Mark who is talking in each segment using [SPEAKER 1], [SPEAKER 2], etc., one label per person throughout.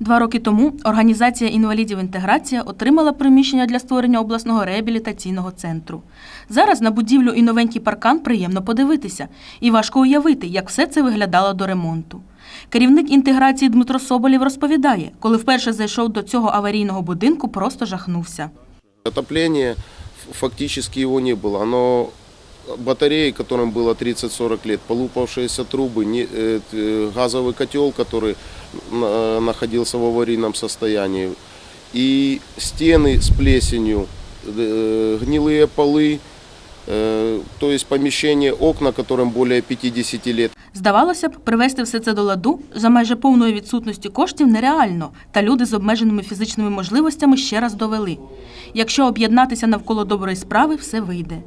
[SPEAKER 1] Два роки тому організація інвалідів інтеграція отримала приміщення для створення обласного реабілітаційного центру. Зараз на будівлю і новенький паркан приємно подивитися, і важко уявити, як все це виглядало до ремонту. Керівник інтеграції Дмитро Соболєв розповідає, коли вперше зайшов до цього аварійного будинку, просто жахнувся.
[SPEAKER 2] Отопления ф- фактически его не было. Оно батареи, которым было 30-40 лет, полупавшиеся трубы, не- э, т- э, газовый котел, который на- находился в аварийном состоянии, и стены с плесенью, э, гнилые полы, э, то есть помещение, окна, которым более 50 лет.
[SPEAKER 1] Здавалося б, привести все це до ладу за майже повної відсутності коштів нереально, та люди з обмеженими фізичними можливостями ще раз довели. Якщо об'єднатися навколо доброї справи, все вийде.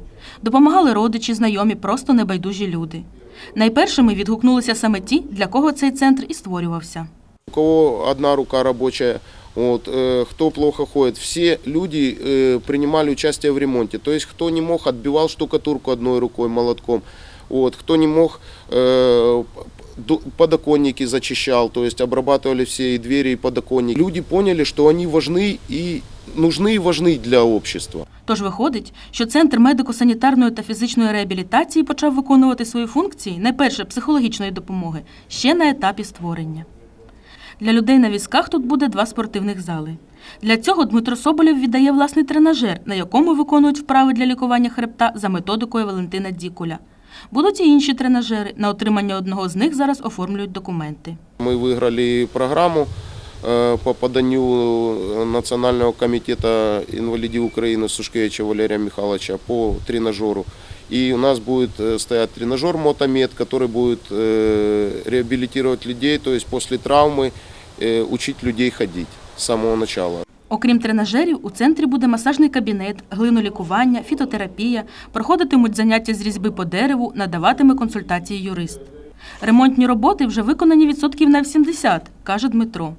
[SPEAKER 1] Допомагали родичі, знайомі, просто небайдужі люди. Найпершими відгукнулися саме ті, для кого цей центр і створювався.
[SPEAKER 2] У кого одна рука рабочая, вот, э, кто плохо ходит, все люди э, принимали участие в ремонте. То есть кто не мог, отбивал штукатурку одной рукой молотком. Вот, кто не мог, э, ду- подоконники зачищал, то есть обрабатывали все и двери, и подоконники. Люди поняли, что они важны и нужны и важны для общества.
[SPEAKER 1] Тож виходить, що центр медико-санітарної та фізичної реабілітації почав виконувати свої функції, найперше психологічної допомоги, ще на етапі створення. Для людей на візках тут буде два спортивних зали. Для цього Дмитро Соболєв віддає власний тренажер, на якому виконують вправи для лікування хребта за методикою Валентина Дікуля. Будуть і інші тренажери. На отримання одного з них зараз оформлюють документи.
[SPEAKER 2] Мы выиграли программу э, по поданию э, Национального комитета инвалидов Украины Сушкевича Валерия Михайловича по тренажеру. И у нас будет э, стоять тренажер Мотомед, который будет э, реабилитировать людей, то есть после травмы э, учить людей ходить с самого начала.
[SPEAKER 1] Окрім тренажерів, у центрі буде масажний кабінет, глинолікування, фітотерапія, проходитимуть заняття з різьби по дереву, надаватиме консультації юрист. Ремонтні роботи вже виконані відсотків на 70, каже Дмитро.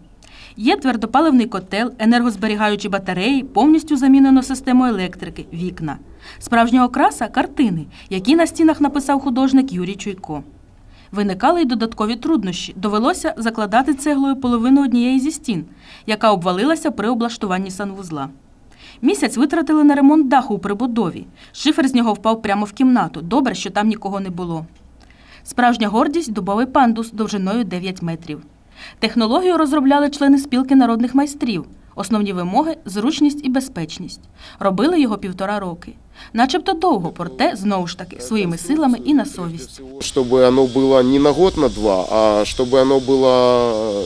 [SPEAKER 1] Є твердопаливний котел, енергозберігаючі батареї, повністю замінено систему електрики, вікна. Справжня окраса картини, які на стінах написав художник Юрій Чуйко. Виникали й додаткові труднощі. Довелося закладати цеглою половину однієї зі стін, яка обвалилася при облаштуванні санвузла. Місяць витратили на ремонт даху у прибудові. Шифер з нього впав прямо в кімнату. Добре, що там нікого не було. Справжня гордість дубовий пандус довжиною 9 метрів. Технологію розробляли члени спілки народних майстрів. Основні вимоги зручність і безпечність. Робили його півтора роки. Начебто довго, проте знову ж таки своїми силами і на совість.
[SPEAKER 2] Чтобы оно было не на год, на два, а чтобы оно было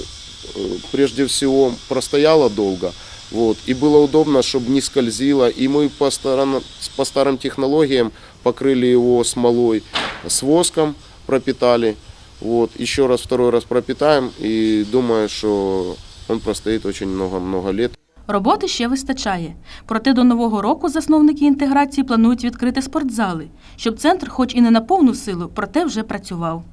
[SPEAKER 2] э, прежде всего простояло долго. Вот, и было удобно, чтобы не скользило. И мы по старым, по старым технологиям покрыли его смолой с воском, пропитали. Вот, еще раз, второй раз пропитаем и думаю, что он простоит очень много-много.
[SPEAKER 1] Роботи ще вистачає. Проте до нового року засновники інтеграції планують відкрити спортзали, щоб центр, хоч і не на повну силу, проте вже працював.